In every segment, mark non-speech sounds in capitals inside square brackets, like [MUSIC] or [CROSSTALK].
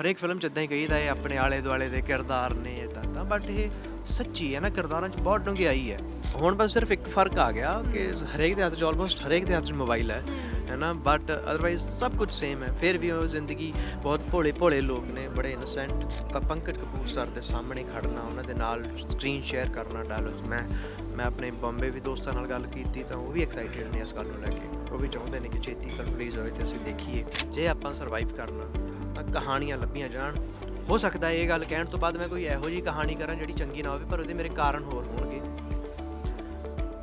ਹਰੇਕ ਫਿਲਮ ਚ ਇਦਾਂ ਹੀ ਕਹੀਦਾ ਇਹ ਆਪਣੇ ਆਲੇ ਦੁਆਲੇ ਦੇ ਕਿਰਦਾਰ ਨੇ ਇਦਾਂ ਤਾਂ ਬਟ ਇਹ ਸੱਚੀ ਹੈ ਨਾ, ਕਿਰਦਾਰਾਂ ਚ ਬਹੁਤ ਡੂੰਘਾਈ ਹੈ। ਹੁਣ ਬਸ ਸਿਰਫ ਇੱਕ ਫ਼ਰਕ ਆ ਗਿਆ ਕਿ ਹਰੇਕ ਦੇ ਹੱਥ 'ਚ ਆਲਮੋਸਟ ਹਰੇਕ ਦੇ ਹੱਥ 'ਚ ਮੋਬਾਈਲ ਹੈ ਹੈ ਨਾ? ਬਟ ਅਦਰਵਾਈਜ਼ ਸਭ ਕੁਝ ਸੇਮ ਹੈ। ਫਿਰ ਵੀ ਉਹ ਜ਼ਿੰਦਗੀ ਬਹੁਤ ਭੋਲੇ ਭੋਲੇ ਲੋਕ ਨੇ, ਬੜੇ ਇਨੋਸੈਂਟ ਪੰਕਜ ਕਪੂਰ ਸਰ ਦੇ ਸਾਹਮਣੇ ਖੜਨਾ, ਉਹਨਾਂ ਦੇ ਨਾਲ ਸਕਰੀਨ ਸ਼ੇਅਰ ਕਰਨਾ ਡਾਇਲੌਗ ਮੈਂ ਮੈਂ ਆਪਣੇ ਬੰਬੇ ਵੀ ਦੋਸਤਾਂ ਨਾਲ ਗੱਲ ਕੀਤੀ ਤਾਂ ਉਹ ਵੀ ਐਕਸਾਈਟਿਡ ਨੇ ਇਸ ਗੱਲ ਨੂੰ ਲੈ ਕੇ। ਉਹ ਵੀ ਚਾਹੁੰਦੇ ਨੇ ਕਿ ਛੇਤੀ ਫਿਲਮ ਰਿਲੀਜ਼ ਹੋਵੇ ਤੇ ਅਸੀਂ ਦੇਖੀਏ, ਜੇ ਆਪਾਂ ਸਰਵਾਈਵ ਕਰਨਾ। ਤਾਂ ਕਹਾਣੀਆਂ ਲੱਭੀਆਂ ਜਾਣ। ਹੋ ਸਕਦਾ ਹੈ ਇਹ ਗੱਲ ਕਹਿਣ ਤੋਂ ਬਾਅਦ ਮੈਂ ਕੋਈ ਇਹੋ ਜਿਹੀ ਕਹਾਣੀ ਕਰਾਂ ਜਿਹੜੀ ਚੰਗੀ ਨਾ ਹੋਵੇ, ਪਰ ਉਹਦੇ ਮੇਰੇ ਕਾਰਨ ਹੋਰ ਹੋਣਗੇ।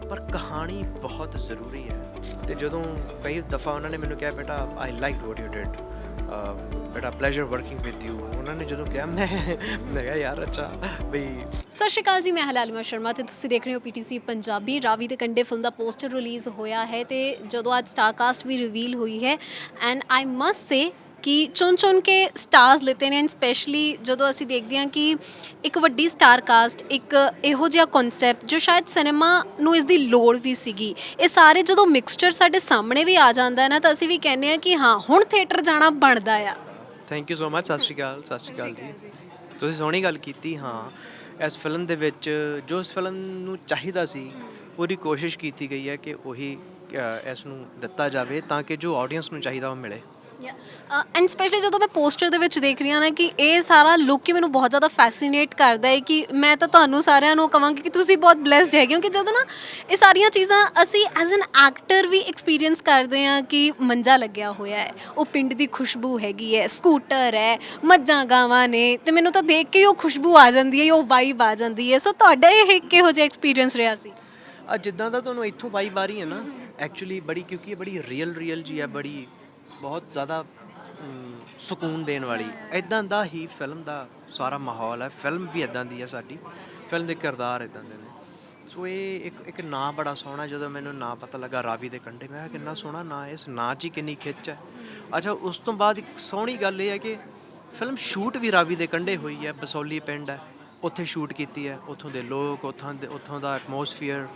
ਪਰ ਕਹਾਣੀ ਬਹੁਤ ਜ਼ਰੂਰੀ ਹੈ। ਤੇ ਜਦੋਂ ਕਈ ਦਫਾ ਉਹਨਾਂ ਨੇ ਮੈਨੂੰ ਕਿਹਾ, ਬੇਟਾ I like what you did ਬੇਟਾ ਪਲੇਜ਼ਰ ਵਰਕਿੰਗ ਵਿਦ ਯੂ ਉਹਨਾਂ ਨੇ ਜਦੋਂ ਕਿਹਾ, ਮੈਂ ਮੈਂ ਕਿਹਾ, ਯਾਰ, ਅੱਛਾ, ਬਈ ਸਤਿ ਸ਼੍ਰੀ ਅਕਾਲ ਜੀ, ਮੈਂ ਹਲਾਲਮਾ ਸ਼ਰਮਾ ਤੇ ਤੁਸੀਂ ਦੇਖ ਰਹੇ ਹੋ ਪੀਟੀਸੀ ਪੰਜਾਬੀ। ਰਾਵੀ ਦੇ ਕੰਡੇ ਫਿਲਮ ਦਾ ਪੋਸਟਰ ਰਿਲੀਜ਼ ਹੋਇਆ ਹੈ ਤੇ ਜਦੋਂ ਅੱਜ ਸਟਾਰਕਾਸਟ ਵੀ ਰਿਵੀਲ ਹੋਈ ਹੈ ਐਂਡ ਆਈ ਮਸਟ ਸੇ ਕਿ ਚੁਣ ਚੁਣ ਕੇ ਸਟਾਰਸ ਲਿੱਤੇ ਨੇ ਐਂਡ ਸਪੈਸ਼ਲੀ ਜਦੋਂ ਅਸੀਂ ਦੇਖਦੇ ਹਾਂ ਕਿ ਇੱਕ ਵੱਡੀ ਸਟਾਰ ਕਾਸਟ ਇੱਕ ਇਹੋ ਜਿਹਾ ਕਨਸੈਪਟ ਜੋ ਸ਼ਾਇਦ ਸਿਨੇਮਾ ਨੂੰ ਇਸ ਦੀ ਲੋੜ ਵੀ ਸੀਗੀ। ਇਹ ਸਾਰੇ ਜਦੋਂ ਮਿਕਸਚਰ ਸਾਡੇ ਸਾਹਮਣੇ ਵੀ ਆ ਜਾਂਦਾ ਹੈ ਨਾ ਤਾਂ ਅਸੀਂ ਵੀ ਕਹਿੰਦੇ ਹਾਂ ਕਿ ਹਾਂ ਹੁਣ ਥੀਏਟਰ ਜਾਣਾ ਬਣਦਾ ਆ। ਥੈਂਕ ਯੂ ਸੋ ਮਚ ਸਤਿ ਸ਼੍ਰੀ ਅਕਾਲ ਸਤਿ ਸ਼੍ਰੀ ਅਕਾਲ ਜੀ। ਤੁਸੀਂ ਸੋਹਣੀ ਗੱਲ ਕੀਤੀ ਹਾਂ। ਇਸ ਫਿਲਮ ਦੇ ਵਿੱਚ ਜੋ ਇਸ ਫਿਲਮ ਨੂੰ ਚਾਹੀਦਾ ਸੀ ਪੂਰੀ ਕੋਸ਼ਿਸ਼ ਕੀਤੀ ਗਈ ਹੈ ਕਿ ਉਹੀ ਇਸ ਨੂੰ ਦਿੱਤਾ ਜਾਵੇ ਤਾਂ ਕਿ ਜੋ ਆਡੀਅנס ਨੂੰ ਚਾਹੀਦਾ ਉਹ ਮਿਲੇ। ਐਂਡ ਸਪੈਸ਼ਲੀ uh, ਜਦੋਂ ਮੈਂ ਪੋਸਟਰ ਦੇ ਵਿੱਚ ਦੇਖ ਰਹੀ ਹਾਂ ਨਾ ਕਿ ਇਹ ਸਾਰਾ ਲੁੱਕ ਹੀ ਮੈਨੂੰ ਬਹੁਤ ਜ਼ਿਆਦਾ ਫੈਸੀਨੇਟ ਕਰਦਾ ਹੈ ਕਿ ਮੈਂ ਤਾਂ ਤੁਹਾਨੂੰ ਸਾਰਿਆਂ ਨੂੰ ਕਹਾਂਗੀ ਕਿ ਤੁਸੀਂ ਬਹੁਤ ਬlesed ਹੈ ਕਿਉਂਕਿ ਜਦੋਂ ਨਾ ਇਹ ਸਾਰੀਆਂ ਚੀਜ਼ਾਂ ਅਸੀਂ ਐਜ਼ ਐਨ ਐਕਟਰ ਵੀ ਐਕਸਪੀਰੀਅੰਸ ਕਰਦੇ ਹਾਂ ਕਿ ਮੰਜਾ ਲੱਗਿਆ ਹੋਇਆ ਹੈ। ਉਹ ਪਿੰਡ ਦੀ ਖੁਸ਼ਬੂ ਹੈਗੀ ਹੈ ਸਕੂਟਰ ਹੈ, ਮੱਝਾਂ ਗਾਵਾਂ ਨੇ ਤੇ ਮੈਨੂੰ ਤਾਂ ਦੇਖ ਕੇ ਹੀ ਉਹ ਖੁਸ਼ਬੂ ਆ ਜਾਂਦੀ ਹੈ, ਉਹ ਵਾਈਬ ਆ ਜਾਂਦੀ ਹੈ। ਸੋ ਤੁਹਾਡਾ ਇਹ ਕਿਹੋ ਜਿਹਾ ਐਕਸਪੀਰੀਅੰਸ ਰਿਹਾ ਸੀ? ਜਿੱਦਾਂ ਦਾ ਤੁਹਾਨੂੰ ਇੱਥੋਂ ਵਾਈਬ ਆ ਰਹੀ ਹੈ ਨਾ ਐਕਚੁਅਲੀ ਬੜੀ, ਕਿਉਂਕਿ ਇਹ ਬੜੀ ਰੀਅਲ ਰੀਅਲ ਜੀ ਹੈ, ਬੜੀ ਬਹੁਤ ਜ਼ਿਆਦਾ ਸਕੂਨ ਦੇਣ ਵਾਲੀ ਐਦਾਂ ਦਾ ਹੀ ਫਿਲਮ ਦਾ ਸਾਰਾ ਮਾਹੌਲ ਹੈ। ਫਿਲਮ ਵੀ ਐਦਾਂ ਦੀ ਹੈ ਸਾਡੀ। ਫਿਲਮ ਦੇ ਕਿਰਦਾਰ ਐਦਾਂ ਦੇ ਨੇ। ਸੋ ਇਹ ਇੱਕ ਇੱਕ ਨਾਂ ਬੜਾ ਸੋਹਣਾ, ਜਦੋਂ ਮੈਨੂੰ ਨਾਂ ਪਤਾ ਲੱਗਾ ਰਾਵੀ ਦੇ ਕੰਢੇ, ਮੈਂ ਕਿਹਾ ਕਿੰਨਾ ਸੋਹਣਾ ਨਾਂ ਇਸ ਨਾਂ 'ਚ ਹੀ ਕਿੰਨੀ ਖਿੱਚ ਹੈ। ਅੱਛਾ, ਉਸ ਤੋਂ ਬਾਅਦ ਇੱਕ ਸੋਹਣੀ ਗੱਲ ਇਹ ਹੈ ਕਿ ਫਿਲਮ ਸ਼ੂਟ ਵੀ ਰਾਵੀ ਦੇ ਕੰਢੇ ਹੋਈ ਹੈ, ਬਸੌਲੀ ਪਿੰਡ ਹੈ। ਉੱਥੇ ਸ਼ੂਟ ਕੀਤੀ ਹੈ। ਉੱਥੋਂ ਦੇ ਲੋਕ, ਉੱਥੋਂ ਦੇ, ਉੱਥੋਂ ਦਾ ਐਟਮੋਸਫੀਅਰ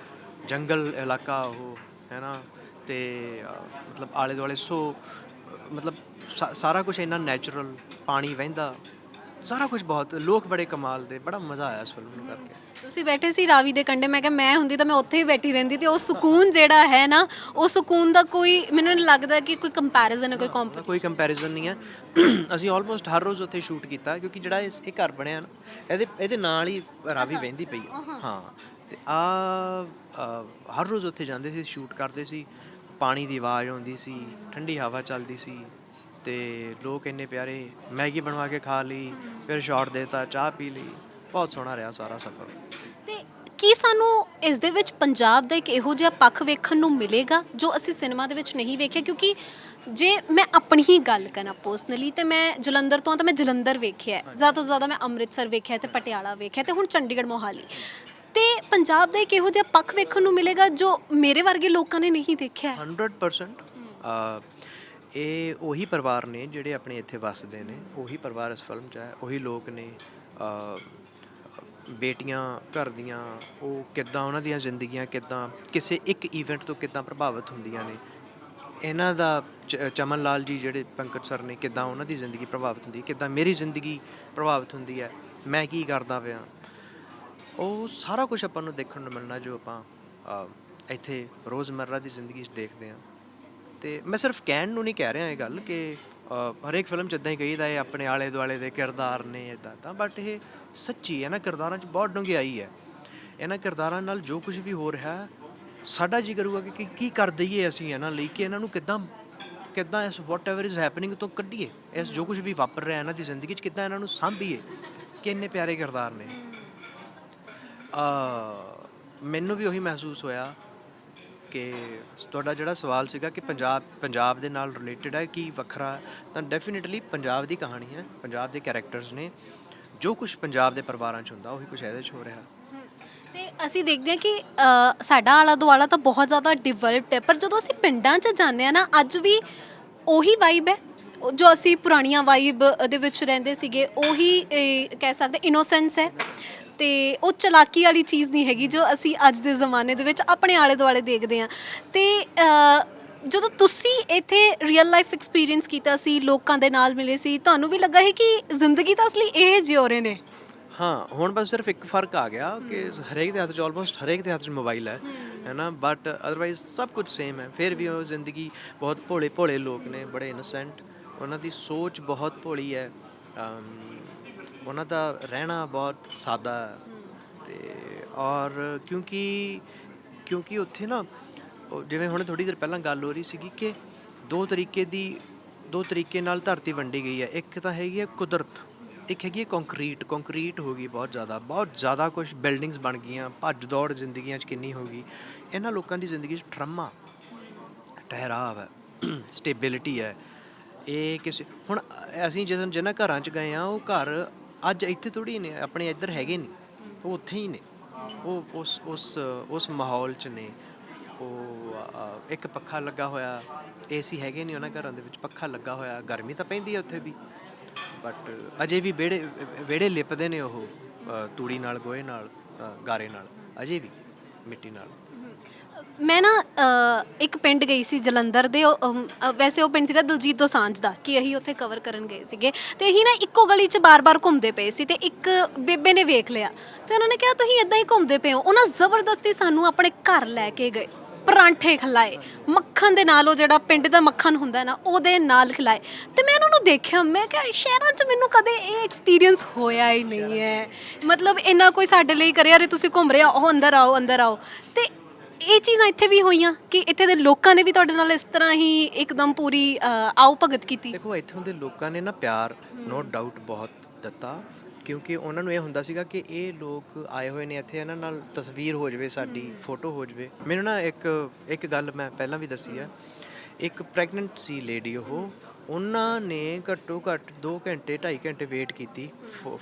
ਜੰਗਲ ਇਲਾਕਾ ਉਹ, ਹੈ ਨਾ? ਤੇ ਮਤਲਬ ਆਲੇ ਦੁਆਲੇ ਸੋ ਮਤਲਬ ਸਾਰਾ ਕੁਝ ਇੰਨਾ ਨੈਚੁਰਲ ਪਾਣੀ ਵਹਿੰਦਾ ਸਾਰਾ ਕੁਝ ਬਹੁਤ ਲੋਕ ਬੜੇ ਕਮਾਲ ਦੇ ਬੜਾ ਮਜ਼ਾ ਆਇਆ ਇਸ ਫਿਲਮ ਨੂੰ ਕਰਕੇ। ਤੁਸੀਂ ਬੈਠੇ ਸੀ ਰਾਵੀ ਦੇ ਕੰਢੇ ਮੈਂ ਕਿਹਾ ਮੈਂ ਹੁੰਦੀ ਤਾਂ ਮੈਂ ਉੱਥੇ ਹੀ ਬੈਠੀ ਰਹਿੰਦੀ ਤੇ ਉਹ ਸਕੂਨ ਜਿਹੜਾ ਹੈ ਨਾ ਉਹ ਸਕੂਨ ਦਾ ਕੋਈ ਮੈਨੂੰ ਨਹੀਂ ਲੱਗਦਾ ਕਿ ਕੋਈ ਕੰਪੈਰੀਜ਼ਨ ਹੈ ਕੋਈ ਕੰਪ ਕੋਈ ਕੰਪੈਰੀਜ਼ਨ ਨਹੀਂ ਹੈ। [CLEARS THROAT] ਅਸੀਂ ਆਲਮੋਸਟ ਹਰ ਰੋਜ਼ ਉੱਥੇ ਸ਼ੂਟ ਕੀਤਾ ਕਿਉਂਕਿ ਜਿਹੜਾ ਇਹ ਇਹ ਘਰ ਬਣਿਆ ਨਾ ਇਹਦੇ ਇਹਦੇ ਨਾਲ ਹੀ ਰਾਵੀ ਵਹਿੰਦੀ ਪਈ ਹੈ। ਹਾਂ ਤੇ ਆ ਹਰ ਰੋਜ਼ ਉੱਥੇ ਜਾਂਦੇ ਸੀ ਸ਼ੂਟ ਕਰਦੇ ਸੀ। ਪਾਣੀ ਦੀ ਆਵਾਜ਼ ਆਉਂਦੀ ਸੀ ਠੰਡੀ ਹਵਾ ਚੱਲਦੀ ਸੀ ਤੇ ਲੋਕ ਇੰਨੇ ਪਿਆਰੇ ਮੈਗੀ ਬਣਵਾ ਕੇ ਖਾ ਲਈ ਫਿਰ ਸ਼ਾਟ ਦੇਤਾ ਚਾਹ ਪੀ ਲਈ ਬਹੁਤ ਸੋਹਣਾ ਰਿਹਾ ਸਾਰਾ ਸਫ਼ਰ। ਤੇ ਕੀ ਸਾਨੂੰ ਇਸ ਦੇ ਵਿੱਚ ਪੰਜਾਬ ਦਾ ਇੱਕ ਇਹੋ ਜਿਹਾ ਪੱਖ ਵੇਖਣ ਨੂੰ ਮਿਲੇਗਾ ਜੋ ਅਸੀਂ ਸਿਨੇਮਾ ਦੇ ਵਿੱਚ ਨਹੀਂ ਵੇਖਿਆ? ਕਿਉਂਕਿ ਜੇ ਮੈਂ ਆਪਣੀ ਹੀ ਗੱਲ ਕਰਾਂ ਪਰਸਨਲੀ ਤੇ ਮੈਂ ਜਲੰਧਰ ਤੋਂ ਤਾਂ ਮੈਂ ਜਲੰਧਰ ਵੇਖਿਆ। ਜ਼ਿਆਦਾ ਤੋਂ ਜ਼ਿਆਦਾ ਮੈਂ ਅੰਮ੍ਰਿਤਸਰ ਵੇਖਿਆ ਤੇ ਪਟਿਆਲਾ ਵੇਖਿਆ ਤੇ ਹੁਣ ਚੰਡੀਗੜ੍ਹ ਮੋਹਾਲੀ। ਤੇ ਪੰਜਾਬ ਦਾ ਇੱਕ ਇਹੋ ਜਿਹਾ ਪੱਖ ਵੇਖਣ ਨੂੰ ਮਿਲੇਗਾ ਜੋ ਮੇਰੇ ਵਰਗੇ ਲੋਕਾਂ ਨੇ ਨਹੀਂ ਦੇਖਿਆ ਹੈ। 100% ਅ, ਇਹ ਉਹੀ ਪਰਿਵਾਰ ਨੇ ਜਿਹੜੇ ਆਪਣੇ ਇੱਥੇ ਵੱਸਦੇ ਨੇ ਉਹੀ ਪਰਿਵਾਰ ਇਸ ਫਿਲਮ 'ਚ ਹੈ ਉਹੀ ਲੋਕ ਨੇ ਅ, ਬੇਟੀਆਂ ਘਰ ਦੀਆਂ ਉਹ ਕਿੱਦਾਂ ਉਹਨਾਂ ਦੀਆਂ ਜ਼ਿੰਦਗੀਆਂ ਕਿੱਦਾਂ ਕਿਸੇ ਇੱਕ ਈਵੈਂਟ ਤੋਂ ਕਿੱਦਾਂ ਪ੍ਰਭਾਵਿਤ ਹੁੰਦੀਆਂ ਨੇ ਇਹਨਾਂ ਦਾ ਚ- ਚਮਨ ਲਾਲ ਜੀ ਜਿਹੜੇ ਪੰਕਜ ਸਰ ਨੇ ਕਿੱਦਾਂ ਉਹਨਾਂ ਦੀ ਜ਼ਿੰਦਗੀ ਪ੍ਰਭਾਵਿਤ ਹੁੰਦੀ ਹੈ ਕਿੱਦਾਂ ਮੇਰੀ ਜ਼ਿੰਦਗੀ ਪ੍ਰਭਾਵਿਤ ਹੁੰਦੀ ਹੈ ਮੈਂ ਕੀ ਕਰਦਾ ਪਿਆ ਉਹ ਸਾਰਾ ਕੁਝ ਆਪਾਂ ਨੂੰ ਦੇਖਣ ਨੂੰ ਮਿਲਣਾ ਜੋ ਆਪਾਂ ਇੱਥੇ ਰੋਜ਼ਮਰਰਾ ਦੀ ਜ਼ਿੰਦਗੀ 'ਚ ਦੇਖਦੇ ਹਾਂ। ਤੇ ਮੈਂ ਸਿਰਫ ਕਹਿਣ ਨੂੰ ਨਹੀਂ ਕਹਿ ਰਿਹਾ ਇਹ ਗੱਲ ਕਿ ਹਰੇਕ ਫਿਲਮ 'ਚ ਇਦਾਂ ਹੀ ਕਹੀਦਾ ਹੈ ਆਪਣੇ ਆਲੇ ਦੁਆਲੇ ਦੇ ਕਿਰਦਾਰ ਨੇ ਇਦਾਂ ਤਾਂ ਬਟ ਇਹ ਸੱਚੀ ਹੈ ਨਾ, ਕਿਰਦਾਰਾਂ 'ਚ ਬਹੁਤ ਡੂੰਘਾਈ ਹੈ। ਇਹਨਾਂ ਕਿਰਦਾਰਾਂ ਨਾਲ ਜੋ ਕੁਝ ਵੀ ਹੋ ਰਿਹਾ, ਸਾਡਾ ਜੀ ਕਰੂਗਾ ਕਿ ਕੀ- ਕਰ ਦਈਏ ਅਸੀਂ ਇਹਨਾਂ ਲਈ, ਕਿ ਇਹਨਾਂ ਨੂੰ ਕਿੱਦਾਂ ਕਿੱਦਾਂ ਇਸ ਵਾਟਐਵਰ ਇਜ਼ ਹੈਪਨਿੰਗ ਤੋਂ ਕੱਢੀਏ, ਇਸ ਜੋ ਕੁਝ ਵੀ ਵਾਪਰ ਰਿਹਾ ਇਹਨਾਂ ਦੀ ਜ਼ਿੰਦਗੀ 'ਚ ਕਿੱਦਾਂ ਇਹਨਾਂ ਨੂੰ ਸਾਂਭੀਏ, ਕਿ ਇੰਨੇ ਪਿਆਰੇ ਕਿਰਦਾਰ ਨੇ। ਅ ਮੈਨੂੰ ਵੀ ਉਹੀ ਮਹਿਸੂਸ ਹੋਇਆ ਕਿ ਤੁਹਾਡਾ ਜਿਹੜਾ ਸਵਾਲ ਸੀਗਾ ਕਿ ਪੰਜਾਬ ਪੰਜਾਬ ਦੇ ਨਾਲ ਰਿਲੇਟਡ ਹੈ ਕਿ ਵੱਖਰਾ? ਤਾਂ ਡੈਫੀਨਿਟਲੀ ਪੰਜਾਬ ਦੀ ਕਹਾਣੀ ਹੈ ਪੰਜਾਬ ਦੇ ਕੈਰੈਕਟਰਸ ਨੇ ਜੋ ਕੁਝ ਪੰਜਾਬ ਦੇ ਪਰਿਵਾਰਾਂ 'ਚ ਹੁੰਦਾ ਉਹੀ ਕੁਝ ਇਹਦੇ 'ਚ ਹੋ ਰਿਹਾ। ਤੇ ਅਸੀਂ ਦੇਖਦੇ ਹਾਂ ਕਿ ਅ, ਸਾਡਾ ਆਲਾ ਦੁਆਲਾ ਤਾਂ ਬਹੁਤ ਜ਼ਿਆਦਾ ਡਿਵੈਲਪਡ ਹੈ ਪਰ ਜਦੋਂ ਅਸੀਂ ਪਿੰਡਾਂ 'ਚ ਜਾਂਦੇ ਆ ਨਾ ਅੱਜ ਵੀ ਉਹੀ ਵਾਈਬ ਹੈ। ਉਹ ਜੋ ਅਸੀਂ ਪੁਰਾਣੀਆਂ ਵਾਈਬ ਦੇ ਵਿੱਚ ਰਹਿੰਦੇ ਸੀਗੇ ਉਹੀ ਇਹ, ਕਹਿ ਸਕਦੇ ਇਨੋਸੈਂਸ ਹੈ। ਤੇ ਉਹ ਚਲਾਕੀ ਵਾਲੀ ਚੀਜ਼ ਨਹੀਂ ਹੈਗੀ ਜੋ ਅਸੀਂ ਅੱਜ ਦੇ ਜ਼ਮਾਨੇ ਦੇ ਵਿੱਚ ਆਪਣੇ ਆਲੇ ਦੁਆਲੇ ਦੇਖਦੇ ਹਾਂ। ਤੇ ਅ, ਜਦੋਂ ਤੁਸੀਂ ਇੱਥੇ ਰੀਅਲ ਲਾਈਫ ਐਕਸਪੀਰੀਅੰਸ ਕੀਤਾ ਸੀ ਲੋਕਾਂ ਦੇ ਨਾਲ ਮਿਲੇ ਸੀ ਤੁਹਾਨੂੰ ਵੀ ਲੱਗਾ ਹੈ ਕਿ ਜ਼ਿੰਦਗੀ ਤਾਂ ਅਸਲੀ ਇਹ ਜਿਉ ਰਹੇ ਨੇ? ਹਾਂ ਹੁਣ ਬਸ ਸਿਰਫ ਇੱਕ ਫ਼ਰਕ ਆ ਗਿਆ ਕਿ ਹਰੇਕ ਦੇ ਹੱਥ 'ਚ ਆਲਮੋਸਟ ਹਰੇਕ ਦੇ ਹੱਥ 'ਚ ਮੋਬਾਈਲ ਹੈ ਹੈ। ਨਾ ਬਟ ਅਦਰਵਾਈਜ਼ ਸਭ ਕੁਝ ਸੇਮ ਹੈ। ਫਿਰ ਵੀ ਉਹ ਜ਼ਿੰਦਗੀ ਬਹੁਤ ਭੋਲੇ ਭੋਲੇ ਲੋਕ ਨੇ ਬੜੇ ਇਨੋਸੈਂਟ ਉਹਨਾਂ ਦੀ ਸੋਚ ਬਹੁਤ ਭੋਲੀ ਹੈ। ਅਮ, ਉਹਨਾਂ ਦਾ ਰਹਿਣਾ ਬਹੁਤ ਸਾਦਾ ਹੈ ਤੇ ਔਰ ਕਿਉਂਕਿ ਕਿਉਂਕਿ ਉੱਥੇ ਨਾ, ਉਹ ਜਿਵੇਂ ਹੁਣ ਥੋੜੀ ਦੇਰ ਪਹਿਲਾਂ ਗੱਲ ਹੋ ਰਹੀ ਸੀਗੀ ਕਿ ਦੋ ਤਰੀਕੇ ਦੀ, ਦੋ ਤਰੀਕੇ ਨਾਲ ਧਰਤੀ ਵੰਡੀ ਗਈ ਹੈ। ਇੱਕ ਤਾਂ ਹੈਗੀ ਹੈ ਕੁਦਰਤ, ਇੱਕ ਹੈਗੀ ਹੈ ਕੰਕਰੀਟ ਕੰਕਰੀਟ ਹੋ ਗਈ ਬਹੁਤ ਜ਼ਿਆਦਾ ਬਹੁਤ ਜ਼ਿਆਦਾ ਕੁਝ ਬਿਲਡਿੰਗਸ ਬਣ ਗਈਆਂ, ਭੱਜ ਦੌੜ ਜ਼ਿੰਦਗੀਆਂ 'ਚ ਕਿੰਨੀ ਹੋ ਗਈ। ਇਹਨਾਂ ਲੋਕਾਂ ਦੀ ਜ਼ਿੰਦਗੀ 'ਚ ਟਰਮਾ, ਠਹਿਰਾਵ ਹੈ [CLEARS THROAT] ਸਟੇਬਿਲਿਟੀ ਹੈ। ਇਹ ਕਿਸੇ, ਹੁਣ ਅਸੀਂ ਜਿਸ ਜਿਨ੍ਹਾਂ ਘਰਾਂ 'ਚ ਗਏ ਆ ਉਹ ਘਰ ਅੱਜ ਇੱਥੇ ਥੋੜੀ ਨੇ, ਆਪਣੇ ਇੱਧਰ ਹੈਗੇ ਨਹੀਂ ਉਹ ਉੱਥੇ ਹੀ ਨੇ। ਉਹ ਉਸ ਉਸ ਉਸ ਮਾਹੌਲ 'ਚ ਨੇ। ਉਹ ਇੱਕ ਪੱਖਾ ਲੱਗਾ ਹੋਇਆ, ਏਸੀ ਹੈਗੇ ਨਹੀਂ ਉਹਨਾਂ ਘਰਾਂ ਦੇ ਵਿੱਚ, ਪੱਖਾ ਲੱਗਾ ਹੋਇਆ, ਗਰਮੀ ਤਾਂ ਪੈਂਦੀ ਹੈ ਉੱਥੇ ਵੀ। ਬਟ ਅਜੇ ਵੀ ਵਿਹੜੇ ਵਿਹੜੇ ਲਿਪਦੇ ਨੇ ਉਹ ਤੂੜੀ ਨਾਲ, ਗੋਹੇ ਨਾਲ ਗਾਰੇ ਨਾਲ, ਅਜੇ ਵੀ। ਮਿੱਟੀ ਨਾਲ? ਮੈਂ ਨਾ ਅ, ਇੱਕ ਪਿੰਡ ਗਈ ਸੀ ਜਲੰਧਰ ਦੇ ਉਹ, ਅਮ, ਅ, ਵੈਸੇ ਉਹ ਪਿੰਡ ਸੀਗਾ ਦਿਲਜੀਤ ਦੋਸਾਂਝ ਦਾ ਕਿ ਅਸੀਂ ਉੱਥੇ ਕਵਰ ਕਰਨ ਗਏ ਸੀਗੇ। ਤੇ ਅਸੀਂ ਨਾ ਇੱਕੋ ਗਲੀ 'ਚ ਬਾਰ-ਬਾਰ ਘੁੰਮਦੇ ਪਏ ਸੀ ਤੇ ਇੱਕ ਬੇਬੇ ਨੇ ਵੇਖ ਲਿਆ। ਤੇ ਉਹਨਾਂ ਨੇ ਕਿਹਾ ਤੁਸੀਂ ਇਦਾਂ ਹੀ ਘੁੰਮਦੇ ਪਏ ਹੋ। ਉਹਨਾਂ ਜ਼ਬਰਦਸਤੀ ਸਾਨੂੰ ਆਪਣੇ ਘਰ ਲੈ ਕੇ ਗਏ। ਪਰਾਂਠੇ ਖਿਲਾਏ। ਮੱਖਣ ਦੇ ਨਾਲ ਉਹ ਜਿਹੜਾ ਪਿੰਡ ਦਾ ਮੱਖਣ ਹੁੰਦਾ ਨਾ ਉਹਦੇ ਨਾਲ ਖਿਲਾਏ। ਤੇ ਮੈਂ ਉਹਨਾਂ ਨੂੰ ਦੇਖਿਆ ਮੈਂ ਕਿਹਾ ਸ਼ਹਿਰਾਂ 'ਚ ਮੈਨੂੰ ਕਦੇ ਇਹ ਐਕਸਪੀਰੀਅੰਸ ਹੋਇਆ ਹੀ ਨਹੀਂ ਹੈ। ਮਤਲਬ ਇੰਨਾ ਕੋਈ ਸਾਡੇ ਲਈ ਕਰਿਆ ਯਾਰ ਤੁਸੀਂ ਘੁੰਮ ਰਹੇ ਹੋ ਉਹ ਅੰਦਰ ਆਓ ਅੰਦਰ ਆਓ। ਤੇ ਇਹ ਚੀਜ਼ਾਂ ਇੱਥੇ ਵੀ ਹੋਈਆਂ ਕਿ ਇੱਥੇ ਦੇ ਲੋਕਾਂ ਨੇ ਵੀ ਤੁਹਾਡੇ ਨਾਲ ਇਸ ਤਰ੍ਹਾਂ ਹੀ ਇੱਕਦਮ ਪੂਰੀ ਅ, ਆਓ ਭਗਤ ਕੀਤੀ। ਦੇਖੋ ਇੱਥੋਂ ਦੇ ਲੋਕਾਂ ਨੇ ਨਾ ਪਿਆਰ ਨੋ ਡਾਊਟ ਬਹੁਤ ਦਿੱਤਾ। ਕਿਉਂਕਿ ਉਹਨਾਂ ਨੂੰ ਇਹ ਹੁੰਦਾ ਸੀਗਾ ਕਿ ਇਹ ਲੋਕ ਆਏ ਹੋਏ ਨੇ ਇੱਥੇ ਇਹਨਾਂ ਨਾਲ ਤਸਵੀਰ ਹੋ ਜਾਵੇ ਸਾਡੀ ਫੋਟੋ ਹੋ ਜਾਵੇ। ਮੈਨੂੰ ਨਾ ਇੱਕ ਇੱਕ ਗੱਲ ਮੈਂ ਪਹਿਲਾਂ ਵੀ ਦੱਸੀ ਹੈ ਇੱਕ ਪ੍ਰੈਗਨੈਂਟ ਸੀ ਲੇਡੀ ਉਹ ਉਹਨਾਂ ਨੇ ਘੱਟੋ ਘੱਟ 2 ਘੰਟੇ 2.5 ਘੰਟੇ ਵੇਟ ਕੀਤੀ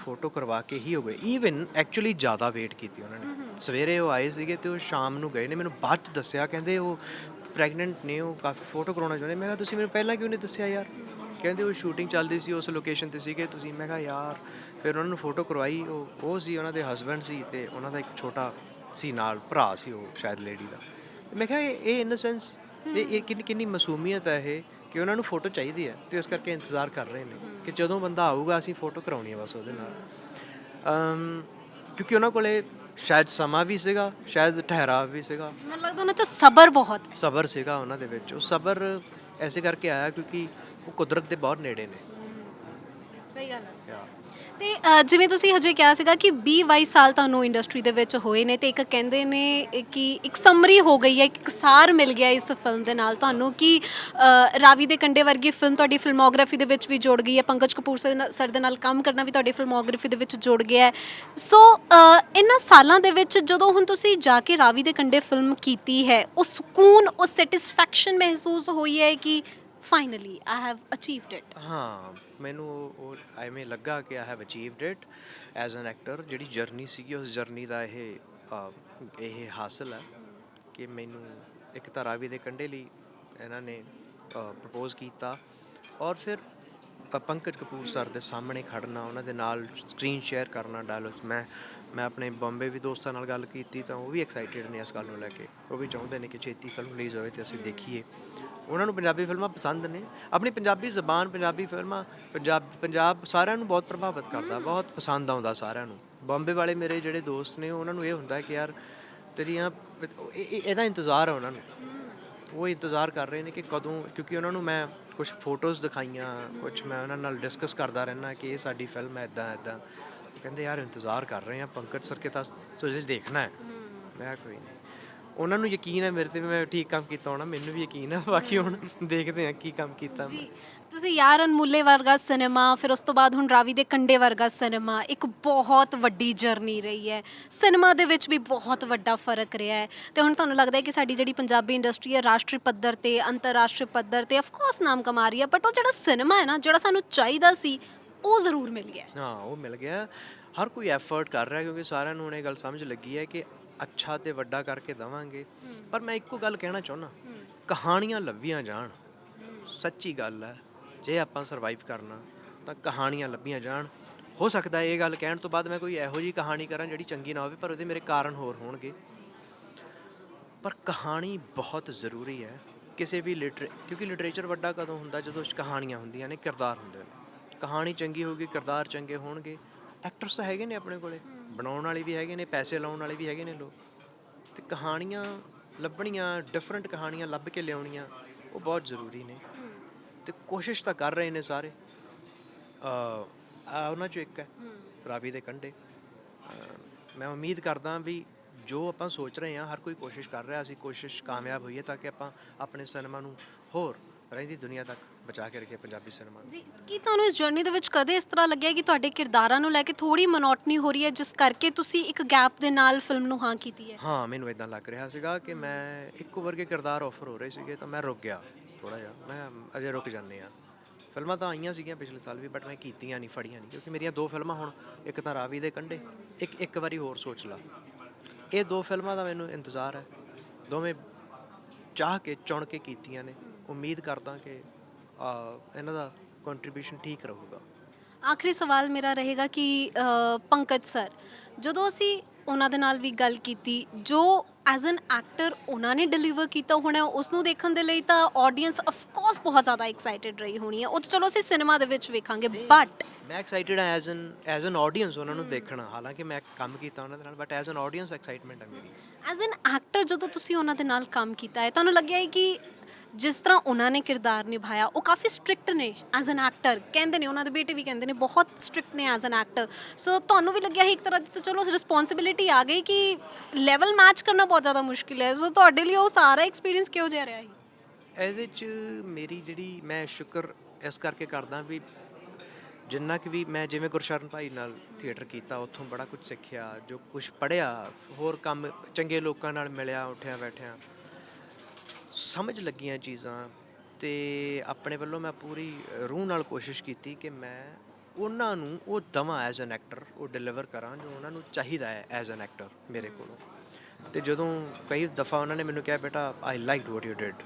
ਫੋਟੋ ਕਰਵਾ ਕੇ ਹੀ ਹੋ ਗਏ। ਈਵਨ ਐਕਚੁਅਲੀ ਜ਼ਿਆਦਾ ਵੇਟ ਕੀਤੀ ਉਹਨਾਂ ਨੇ। ਸਵੇਰੇ ਉਹ ਆਏ ਸੀਗੇ ਤੇ ਉਹ ਸ਼ਾਮ ਨੂੰ ਗਏ ਨੇ। ਮੈਨੂੰ ਬਾਅਦ ਚ ਦੱਸਿਆ ਕਹਿੰਦੇ ਉਹ ਪ੍ਰੈਗਨੈਂਟ ਨੇ ਉਹ ਕਾਫੀ ਫੋਟੋ ਕਰਾਉਣਾ ਚਾਹੁੰਦੇ। ਮੈਂ ਕਿਹਾ ਤੁਸੀਂ ਮੈਨੂੰ ਪਹਿਲਾਂ ਕਿਉਂ ਨਹੀਂ ਦੱਸਿਆ ਯਾਰ? ਕਹਿੰਦੇ ਉਹ ਸ਼ੂਟਿੰਗ ਚੱਲਦੀ ਸੀ ਉਸ ਲੋਕੇਸ਼ਨ ਤੇ ਸੀਗੇ। ਤੁਸੀਂ ਮੈਂ ਕਿਹਾ ਯਾਰ ਫਿਰ ਉਹਨਾਂ ਨੂੰ ਫੋਟੋ ਕਰਵਾਈ ਉਹ ਉਹ ਸੀ ਉਹਨਾਂ ਦੇ ਹਸਬੰਡ ਸੀ ਤੇ ਉਹਨਾਂ ਦਾ ਇੱਕ ਛੋਟਾ ਸੀ ਨਾਲ ਭਰਾ ਸੀ ਉਹ ਸ਼ਾਇਦ ਲੇਡੀ ਦਾ। ਮੈਂ ਕਿਹਾ ਇਹ ਇਨ ਸੈਂਸ ਇਹ ਇਹ ਕਿੰਨੀ ਕਿੰਨੀ ਮਾਸੂਮੀਅਤ ਹੈ ਇਹ ਕਿ ਉਹਨਾਂ ਨੂੰ ਫੋਟੋ ਚਾਹੀਦੀ ਹੈ ਤੇ ਇਸ ਕਰਕੇ ਇੰਤਜ਼ਾਰ ਕਰ ਰਹੇ ਨੇ ਕਿ ਜਦੋਂ ਬੰਦਾ ਆਊਗਾ ਅਸੀਂ ਫੋਟੋ ਕਰਾਉਣੀ ਹੈ ਬਸ ਉਹਦੇ ਨਾਲ। ਅਮ ਕਿਉਂਕਿ ਉਹਨਾਂ ਕੋਲੇ ਸ਼ਾਇਦ ਸਮਾਂ ਵੀ ਸੀਗਾ ਸ਼ਾਇਦ ਠਹਿਰਾਵ ਵੀ ਸੀਗਾ। ਮੈਨੂੰ ਲੱਗਦਾ ਉਹਨਾਂ 'ਚ ਸਬਰ ਬਹੁਤ ਹੈ। ਸਬਰ ਸੀਗਾ ਉਹਨਾਂ ਦੇ ਵਿੱਚ। ਉਹ ਸਬਰ ਐਸੇ ਕਰਕੇ ਆਇਆ ਕਿਉਂਕਿ ਉਹ ਕੁਦਰਤ ਦੇ ਬਹੁਤ ਨੇੜੇ ਨੇ। ਸਹੀ ਗੱਲ ਹੈ ਤੇ ਅ, ਜਿਵੇਂ ਤੁਸੀਂ ਹਜੇ ਕਿਹਾ ਸੀਗਾ ਕਿ 20 22 ਸਾਲ ਤੁਹਾਨੂੰ ਇੰਡਸਟਰੀ ਦੇ ਵਿੱਚ ਹੋਏ ਨੇ ਤੇ ਇੱਕ ਕਹਿੰਦੇ ਨੇ ਕਿ ਇੱਕ ਸਮਰੀ ਹੋ ਗਈ ਹੈ ਇੱਕ ਸਾਰ ਮਿਲ ਗਿਆ ਇਸ ਫਿਲਮ ਦੇ ਨਾਲ ਤੁਹਾਨੂੰ ਕਿ ਅ, ਰਾਵੀ ਦੇ ਕੰਡੇ ਵਰਗੀ ਫਿਲਮ ਤੁਹਾਡੀ ਫਿਲਮੋਗ੍ਰਾਫੀ ਦੇ ਵਿੱਚ ਵੀ ਜੁੜ ਗਈ ਹੈ ਪੰਕਜ ਕਪੂਰ ਸਰ ਨਾਲ- ਸਰ ਦੇ ਨਾਲ ਕੰਮ ਕਰਨਾ ਵੀ ਤੁਹਾਡੀ ਫਿਲਮੋਗ੍ਰਾਫੀ ਦੇ ਵਿੱਚ ਜੁੜ ਗਿਆ ਹੈ। ਸੋ ਅ, ਇਹਨਾਂ ਸਾਲਾਂ ਦੇ ਵਿੱਚ ਜਦੋਂ ਹੁਣ ਤੁਸੀਂ ਜਾ ਕੇ ਰਾਵੀ ਦੇ ਕੰਡੇ ਫਿਲਮ ਕੀਤੀ ਹੈ ਉਹ ਸਕੂਨ ਉਹ ਸੈਟੀਸਫੈਕਸ਼ਨ ਮਹਿਸੂਸ ਹੋਈ ਹੈ ਕਿ finally I have achieved it ਹਾਂ ਮੈਨੂੰ ਉਹ- ਐਵੇਂ ਲੱਗਾ ਕਿ I have achieved it as an actor ਜਿਹੜੀ ਜਰਨੀ ਸੀਗੀ ਉਸ ਜਰਨੀ ਦਾ ਇਹ ਅ, ਇਹ ਹਾਸਲ ਹੈ ਕਿ ਮੈਨੂੰ ਇੱਕ ਤਾਂ ਰਾਵੀ ਦੇ ਕੰਢੇ ਲਈ ਇਹਨਾਂ ਨੇ ਪ੍ਰਪੋਜ਼ ਕੀਤਾ ਔਰ ਫਿਰ ਪੰਕਜ ਕਪੂਰ ਸਰ ਦੇ ਸਾਹਮਣੇ ਖੜਨਾ, ਉਹਨਾਂ ਦੇ ਨਾਲ ਸਕਰੀਨ ਸ਼ੇਅਰ ਕਰਨਾ ਡਾਇਲੌਗਸ ਮੈਂ ਮੈਂ ਆਪਣੇ ਬੰਬੇ ਵੀ ਦੋਸਤਾਂ ਨਾਲ ਗੱਲ ਕੀਤੀ ਤਾਂ ਉਹ ਵੀ ਐਕਸਾਈਟਿਡ ਨੇ ਇਸ ਗੱਲ ਨੂੰ ਲੈ ਕੇ। ਉਹ ਵੀ ਚਾਹੁੰਦੇ ਨੇ ਕਿ ਛੇਤੀ ਫਿਲਮ ਰਿਲੀਜ਼ ਹੋਵੇ ਤੇ ਅਸੀਂ ਦੇਖੀਏ। ਉਹਨਾਂ ਨੂੰ ਪੰਜਾਬੀ ਫਿਲਮਾਂ ਪਸੰਦ ਨੇ। ਆਪਣੀ ਪੰਜਾਬੀ ਜ਼ਬਾਨ, ਪੰਜਾਬੀ ਫਿਲਮਾਂ, ਪੰਜਾਬ ਪੰਜਾਬ ਸਾਰਿਆਂ ਨੂੰ ਬਹੁਤ ਪ੍ਰਭਾਵਿਤ ਕਰਦਾ, ਬਹੁਤ ਪਸੰਦ ਆਉਂਦਾ ਸਾਰਿਆਂ ਨੂੰ। ਬੰਬੇ ਵਾਲੇ ਮੇਰੇ ਜਿਹੜੇ ਦੋਸਤ ਨੇ, ਉਹਨਾਂ ਨੂੰ ਇਹ ਹੁੰਦਾ ਕਿ ਯਾਰ ਤੇਰੀਆਂ, ਇਹ- ਇਹ- ਇਹਦਾ ਇੰਤਜ਼ਾਰ ਹੈ ਉਹਨਾਂ ਨੂੰ। ਉਹ ਇੰਤਜ਼ਾਰ ਕਰ ਰਹੇ ਨੇ ਕਿ ਕਦੋਂ, ਕਿਉਂਕਿ ਉਹਨਾਂ ਨੂੰ ਮੈਂ ਕੁਝ ਫੋਟੋਜ਼ ਦਿਖਾਈਆਂ ਕੁਝ ਮੈਂ ਉਹਨਾਂ ਨਾਲ ਡਿਸਕਸ ਕਰਦਾ ਰਹਿਣਾ ਕਿ ਇਹ ਸਾਡੀ ਫਿਲਮ ਹੈ ਇਦਾਂ ਇਦਾਂ ਕਹਿੰਦੇ ਯਾਰ ਇੰਤਜ਼ਾਰ ਕਰ ਰਹੇ ਆ ਪੰਕਜ ਸਰ ਕੇ ਤਾਂ ਤੁਝੇ ਦੇਖਣਾ ਹੈ। ਮੈਂ ਕੋਈ ਨਹੀਂ ਉਹਨਾਂ ਨੂੰ ਯਕੀਨ ਹੈ ਮੇਰੇ ਤੇ ਵੀ ਮੈਂ ਠੀਕ ਕੰਮ ਕੀਤਾ ਹੋਣਾ ਮੈਨੂੰ ਵੀ ਯਕੀਨ ਹੈ। ਬਾਕੀ ਹੁਣ ਦੇਖਦੇ ਆ ਕੀ ਕੰਮ ਕੀਤਾ ਮੈਂ। ਜੀ ਤੁਸੀਂ ਯਾਰ ਅਨਮੁੱਲੇ ਵਰਗਾ ਸਿਨੇਮਾ ਫਿਰ ਉਸ ਤੋਂ ਬਾਅਦ ਹੁਣ ਰਾਵੀ ਦੇ ਕੰਡੇ ਵਰਗਾ ਸਿਨੇਮਾ ਇੱਕ ਬਹੁਤ ਵੱਡੀ ਜਰਨੀ ਰਹੀ ਹੈ। ਸਿਨੇਮਾ ਦੇ ਵਿੱਚ ਵੀ ਬਹੁਤ ਵੱਡਾ ਫ਼ਰਕ ਰਿਹਾ ਹੈ। ਤੇ ਹੁਣ ਤੁਹਾਨੂੰ ਲੱਗਦਾ ਹੈ ਕਿ ਸਾਡੀ ਜਿਹੜੀ ਪੰਜਾਬੀ ਇੰਡਸਟਰੀ ਹੈ ਰਾਸ਼ਟਰੀ ਪੱਧਰ ਤੇ ਅੰਤਰਰਾਸ਼ਟਰੀ ਪੱਧਰ ਤੇ ਆਫ ਕੋਰਸ ਨਾਮ ਕਮਾ ਰਹੀ ਹੈ ਬਟ ਉਹ ਜਿਹੜਾ ਸਿਨੇਮਾ ਹੈ ਨਾ ਜਿਹੜਾ ਸਾਨੂੰ ਚਾਹੀਦਾ ਸੀ ਉਹ ਜ਼ਰੂਰ ਮਿਲ ਗਿਆ ਹੈ। ਹਾਂ ਉਹ ਮਿਲ ਗਿਆ। ਹਰ ਕੋਈ ਐਫਰਟ ਕਰ ਰਿਹਾ ਕਿਉਂਕਿ ਸਾਰਿਆਂ ਨੂੰ ਹੁਣ ਇਹ ਗੱਲ ਸਮਝ ਲੱਗੀ ਹੈ ਕਿ ਅੱਛਾ ਤੇ ਵੱਡਾ ਕਰਕੇ ਦਵਾਂਗੇ। ਪਰ ਮੈਂ ਇੱਕੋ ਗੱਲ ਕਹਿਣਾ ਚਾਹੁੰਦਾ ਕਹਾਣੀਆਂ ਲੱਭੀਆਂ ਜਾਣ। ਸੱਚੀ ਗੱਲ ਹੈ ਜੇ ਆਪਾਂ ਸਰਵਾਈਵ ਕਰਨਾ ਤਾਂ ਕਹਾਣੀਆਂ ਲੱਭੀਆਂ ਜਾਣ। ਹੋ ਸਕਦਾ ਇਹ ਗੱਲ ਕਹਿਣ ਤੋਂ ਬਾਅਦ ਮੈਂ ਕੋਈ ਇਹੋ ਜੀ ਕਹਾਣੀ ਕਰਾਂ ਜਿਹੜੀ ਚੰਗੀ ਨਾ ਹੋਵੇ ਪਰ ਉਹਦੇ ਮੇਰੇ ਕਾਰਨ ਹੋਰ ਹੋਣਗੇ। ਪਰ ਕਹਾਣੀ ਬਹੁਤ ਜ਼ਰੂਰੀ ਹੈ। ਕਿਸੇ ਵੀ ਲਿਟਰੇ ਕਿਉਂਕਿ ਲਿਟਰੇਚਰ ਵੱਡਾ ਕਦੋਂ ਹੁੰਦਾ? ਜਦੋਂ ਕਹਾਣੀਆਂ ਹੁੰਦੀਆਂ ਨੇ ਕਿਰਦਾਰ ਹੁੰਦੇ ਨੇ। ਕਹਾਣੀ ਚੰਗੀ ਹੋਊਗੀ ਕਿਰਦਾਰ ਚੰਗੇ ਹੋਣਗੇ। ਐਕਟਰਸ ਹੈਗੇ ਨੇ ਆਪਣੇ ਕੋਲੇ। ਬਣਾਉਣ ਵਾਲੇ ਵੀ ਹੈਗੇ ਨੇ, ਪੈਸੇ ਲਾਉਣ ਵਾਲੇ ਵੀ ਹੈਗੇ ਨੇ ਲੋਕ। ਤੇ ਕਹਾਣੀਆਂ ਲੱਭਣੀਆਂ ਡਿਫਰੈਂਟ ਕਹਾਣੀਆਂ ਲੱਭ ਕੇ ਲਿਆਉਣੀਆਂ, ਉਹ ਬਹੁਤ ਜ਼ਰੂਰੀ ਨੇ। ਤੇ ਕੋਸ਼ਿਸ਼ ਤਾਂ ਕਰ ਰਹੇ ਨੇ ਸਾਰੇ। ਆ ਉਹਨਾਂ ਚੋਂ ਇੱਕ ਹੈ, ਰਾਵੀ ਦੇ ਕੰਢੇ। ਮੈਂ ਉਮੀਦ ਕਰਦਾ ਵੀ ਜੋ ਆਪਾਂ ਸੋਚ ਰਹੇ ਹਾਂ, ਹਰ ਕੋਈ ਕੋਸ਼ਿਸ਼ ਕਰ ਰਿਹਾ, ਅਸੀਂ ਕੋਸ਼ਿਸ਼ ਕਾਮਯਾਬ ਹੋਈਏ ਤਾਂ ਕਿ ਆਪਾਂ ਆਪਣੇ ਸਿਨੇਮਾ ਨੂੰ ਹੋਰ ਰਹਿੰਦੀ ਦੁਨੀਆ ਤੱਕ ਬਚਾ ਕੇ ਰੱਖੀਏ ਪੰਜਾਬੀ ਸਿਨੇਮਾ ਨੂੰ। ਜੀ ਕੀ ਤੁਹਾਨੂੰ ਇਸ ਜਰਨੀ ਦੇ ਵਿੱਚ ਕਦੇ ਇਸ ਤਰ੍ਹਾਂ ਲੱਗਿਆ ਕਿ ਤੁਹਾਡੇ ਕਿਰਦਾਰਾਂ ਨੂੰ ਲੈ ਕੇ ਥੋੜੀ ਮੋਨੋਟਨੀ ਹੋ ਰਹੀ ਹੈ ਜਿਸ ਕਰਕੇ ਤੁਸੀਂ ਇੱਕ ਗੈਪ ਦੇ ਨਾਲ ਫਿਲਮ ਨੂੰ ਹਾਂ ਕੀਤੀ ਹੈ? ਹਾਂ ਮੈਨੂੰ ਇਦਾਂ ਲੱਗ ਰਿਹਾ ਸੀਗਾ ਕਿ ਮੈਂ ਇੱਕੋ ਵਰਗੇ ਕਿਰਦਾਰ ਆਫਰ ਹੋ ਰਹੇ ਸੀਗੇ ਤਾਂ ਮੈਂ ਰੁਕ ਗਿਆ ਥੋੜਾ ਜਿਹਾ। ਮੈਂ ਅਜੇ ਰੁਕ ਜਾਂਦੇ ਆ ਫਿਲਮਾਂ ਤਾਂ ਆਈਆਂ ਸੀਗੀਆਂ ਪਿਛਲੇ ਸਾਲ ਵੀ ਬਟ ਮੈਂ ਕੀਤੀਆਂ ਨਹੀਂ ਫੜੀਆਂ ਨਹੀਂ ਕਿਉਂਕਿ ਮੇਰੀਆਂ ਦੋ ਫਿਲਮਾਂ ਹੁਣ ਇੱਕ ਤਾਂ ਰਾਵੀ ਦੇ ਕੰਢੇ ਇੱਕ ਇੱਕ ਵਾਰੀ ਹੋਰ ਸੋਚ ਲਾ। ਇਹ ਦੋ ਫਿਲਮਾਂ ਦਾ ਮੈਨੂੰ ਇੰਤਜ਼ਾਰ ਹੈ। ਦੋਵੇਂ ਚਾਹ ਕੇ ਚੁਣ ਕੇ ਕੀਤੀਆਂ ਨੇ। ਉਮੀਦ ਕਰਦਾ ਕਿ ਇਹਨਾਂ ਦਾ ਕੰਟਰੀਬਿਊਸ਼ਨ ਠੀਕ ਰਹੂਗਾ। ਆਖਰੀ ਸਵਾਲ ਮੇਰਾ ਰਹੇਗਾ ਕਿ ਪੰਕਜ ਸਰ ਜਦੋਂ ਅਸੀਂ ਉਹਨਾਂ ਦੇ ਨਾਲ ਵੀ ਗੱਲ ਕੀਤੀ ਜੋ ਐਜ਼ ਐਨ ਐਕਟਰ ਉਹਨਾਂ ਨੇ ਡਿਲੀਵਰ ਕੀਤਾ ਹੋਣਾ ਉਸ ਨੂੰ ਦੇਖਣ ਦੇ ਲਈ ਤਾਂ ਆਡੀਅנס ਆਫ ਕੋਰਸ ਬਹੁਤ ਜ਼ਿਆਦਾ ਐਕਸਾਈਟਿਡ ਰਹੀ ਹੋਣੀ ਹੈ। ਉਹ ਤਾਂ ਚਲੋ ਅਸੀਂ ਸਿਨੇਮਾ ਦੇ ਵਿੱਚ ਵੇਖਾਂਗੇ ਬਟ ਮੈਂ ਐਕਸਾਈਟਿਡ ਆ as an as an audience ਉਹਨਾਂ ਨੂੰ ਦੇਖਣਾ। ਹਾਲਾਂਕਿ ਮੈਂ ਕੰਮ ਕੀਤਾ ਉਹਨਾਂ ਦੇ ਨਾਲ but as an audience excitement ਹੈ ਮੇਰੀ। ਐਜ਼ ਐਨ ਐਕਟਰ ਜਦੋਂ ਤੁਸੀਂ ਉਹਨਾਂ ਦੇ ਨਾਲ ਕੰਮ ਕੀਤਾ ਹੈ ਤੁਹਾਨੂੰ ਲੱਗਿਆ ਹੈ ਕਿ ਜਿਸ ਤਰ੍ਹਾਂ ਉਹਨਾਂ ਨੇ ਕਿਰਦਾਰ ਨਿਭਾਇਆ, ਉਹ ਕਾਫੀ ਸਟ੍ਰਿਕਟ ਨੇ ਐਜ਼ ਐਨ ਐਕਟਰ ਕਹਿੰਦੇ ਨੇ, ਉਹਨਾਂ ਦੇ ਬੇਟੇ ਵੀ ਕਹਿੰਦੇ ਨੇ, ਬਹੁਤ ਸਟ੍ਰਿਕਟ ਨੇ ਐਜ਼ ਐਨ ਐਕਟਰ ਸੋ ਤੁਹਾਨੂੰ ਵੀ ਲੱਗਿਆ ਸੀ ਇੱਕ ਤਰ੍ਹਾਂ ਦੀ ਤਾਂ ਚਲੋ ਰਿਸਪੌਂਸਿਬਿਲਿਟੀ ਆ ਗਈ ਕਿ ਲੈਵਲ ਮੈਚ ਕਰਨਾ ਬਹੁਤ ਜ਼ਿਆਦਾ ਮੁਸ਼ਕਿਲ ਹੈ। ਸੋ ਤੁਹਾਡੇ ਲਈ ਉਹ ਸਾਰਾ ਐਕਸਪੀਰੀਅੰਸ ਕਿਉਂ ਜਿਹਾ ਰਿਹਾ ਸੀ? ਇਹਦੇ ਚ ਮੇਰੀ ਜਿਹੜੀ ਮੈਂ ਸ਼ੁਕਰ ਇਸ ਕਰਕੇ ਕਰਦਾ ਵੀ ਜਿੰਨਾ ਕਿ ਵੀ ਮੈਂ ਜਿਵੇਂ ਗੁਰਸ਼ਰਨ ਭਾਈ ਨਾਲ ਥੀਏਟਰ ਕੀਤਾ, ਉੱਥੋਂ ਬੜਾ ਕੁਝ ਸਿੱਖਿਆ, ਜੋ ਕੁਝ ਪੜਿਆ ਹੋਰ ਕੰਮ ਚੰਗੇ ਲੋਕਾਂ ਨਾਲ ਮਿਲਿਆ, ਉੱਠਿਆ, ਬੈਠਿਆ। ਸਮਝ ਲੱਗੀਆਂ ਚੀਜ਼ਾਂ ਤੇ ਆਪਣੇ ਵੱਲੋਂ ਮੈਂ ਪੂਰੀ ਰੂਹ ਨਾਲ ਕੋਸ਼ਿਸ਼ ਕੀਤੀ ਕਿ ਮੈਂ ਉਹਨਾਂ ਨੂੰ ਉਹ ਦਵਾਂ ਐਜ਼ ਐਨ ਐਕਟਰ ਉਹ ਡਿਲੀਵਰ ਕਰਾਂ ਜੋ ਉਹਨਾਂ ਨੂੰ ਚਾਹੀਦਾ ਹੈ ਐਜ਼ ਐਨ ਐਕਟਰ ਮੇਰੇ ਕੋਲੋਂ। ਤੇ ਜਦੋਂ ਕਈ ਦਫਾ ਉਹਨਾਂ ਨੇ ਮੈਨੂੰ ਕਿਹਾ, ਬੇਟਾ I liked what you did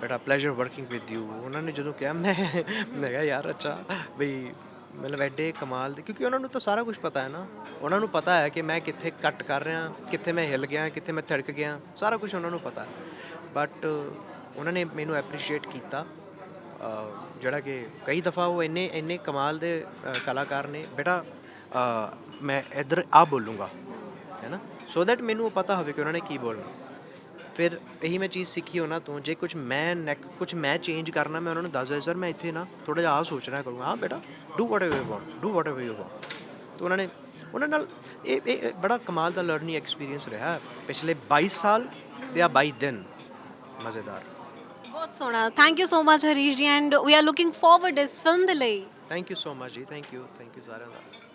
ਬੇਟਾ ਪਲੇਜ਼ਰ ਵਰਕਿੰਗ ਵਿਦ ਯੂ ਉਹਨਾਂ ਨੇ ਜਦੋਂ ਕਿਹਾ, ਮੈਂ ਮੈਂ ਕਿਹਾ, ਯਾਰ, ਅੱਛਾ, ਬਈ ਮਤਲਬ ਐਡੇ ਕਮਾਲ ਦੇ ਕਿਉਂਕਿ ਉਹਨਾਂ ਨੂੰ ਤਾਂ ਸਾਰਾ ਕੁਝ ਪਤਾ ਹੈ ਨਾ। ਉਹਨਾਂ ਨੂੰ ਪਤਾ ਹੈ ਕਿ ਮੈਂ ਕਿੱਥੇ ਕੱਟ ਕਰ ਰਿਹਾ, ਕਿੱਥੇ ਮੈਂ ਹਿੱਲ ਗਿਆ, ਕਿੱਥੇ ਮੈਂ ਥੜਕ ਗਿਆ, ਸਾਰਾ ਕੁਝ ਉਹਨਾਂ ਨੂੰ ਪਤਾ ਬਟ ਉਹਨਾਂ ਨੇ ਮੈਨੂੰ ਐਪਰੀਸ਼ੀਏਟ ਕੀਤਾ। ਜਿਹੜਾ ਕਿ ਕਈ ਦਫਾ ਉਹ ਇੰਨੇ ਇੰਨੇ ਕਮਾਲ ਦੇ ਕਲਾਕਾਰ ਨੇ। ਬੇਟਾ ਮੈਂ ਇੱਧਰ ਆ ਬੋਲੂੰਗਾ, ਹੈ ਨਾ? ਸੋ ਦੈਟ ਮੈਨੂੰ ਉਹ ਪਤਾ ਹੋਵੇ ਕਿ ਉਹਨਾਂ ਨੇ ਕੀ ਬੋਲਣਾ। ਫਿਰ ਇਹੀ ਮੈਂ ਚੀਜ਼ ਸਿੱਖੀ ਉਹਨਾਂ ਤੋਂ, ਜੇ ਕੁਝ ਮੈਂ ਨੈਕ ਕੁਝ ਮੈਂ ਚੇਂਜ ਕਰਨਾ, ਮੈਂ ਉਹਨਾਂ ਨੂੰ ਦੱਸ ਦਿਆ ਸਰ, ਮੈਂ ਇੱਥੇ ਨਾ ਥੋੜਾ ਜਿਹਾ ਆ ਸੋਚਣਾ ਕਰੂੰਗਾ। ਹਾਂ, ਬੇਟਾ do what you want do what you want ਤਾਂ ਉਹਨਾਂ ਨੇ, ਉਹਨਾਂ ਨਾਲ ਇਹ ਇਹ ਇਹ ਬੜਾ ਕਮਾਲ ਦਾ ਲਰਨਿੰਗ ਐਕਸਪੀਰੀਅੰਸ ਰਿਹਾ। ਪਿਛਲੇ 22 ਸਾਲ ਤੇ ਆ 22 ਦਿਨ। ਮਜ਼ੇਦਾਰ। ਬਹੁਤ ਸੋਹਣਾ। Thank you so much Harish ji and we are looking forward ਇਸ ਫਿਲਮ ਦੇ ਲਈ। Thank you so much ji thank you thank you ਸਾਰਿਆਂ ਦਾ।